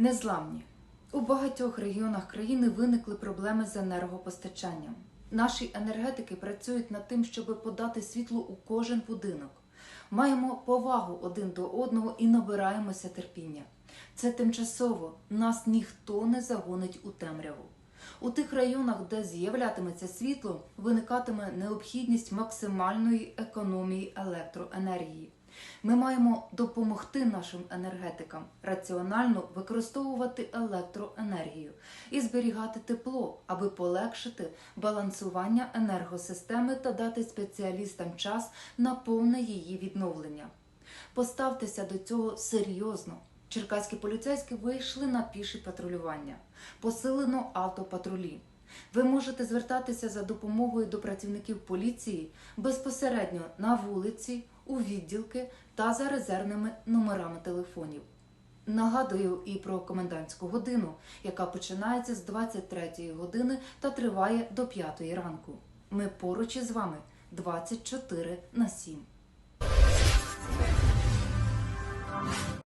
Незламні. У багатьох регіонах країни виникли проблеми з енергопостачанням. Наші енергетики працюють над тим, щоб подати світло у кожен будинок. Маємо повагу один до одного і набираємося терпіння. Це тимчасово, нас ніхто не загонить у темряву. У тих районах, де з'являтиметься світло, виникатиме необхідність максимальної економії електроенергії. Ми маємо допомогти нашим енергетикам раціонально використовувати електроенергію і зберігати тепло, аби полегшити балансування енергосистеми та дати спеціалістам час на повне її відновлення. Поставтеся до цього серйозно. Черкаські поліцейські вийшли на піші патрулювання. Посилено автопатрулі. Ви можете звертатися за допомогою до працівників поліції безпосередньо на вулиці, у відділки та за резервними номерами телефонів. Нагадую і про комендантську годину, яка починається з 23 години та триває до 5 ранку. Ми поруч із вами 24 на 7.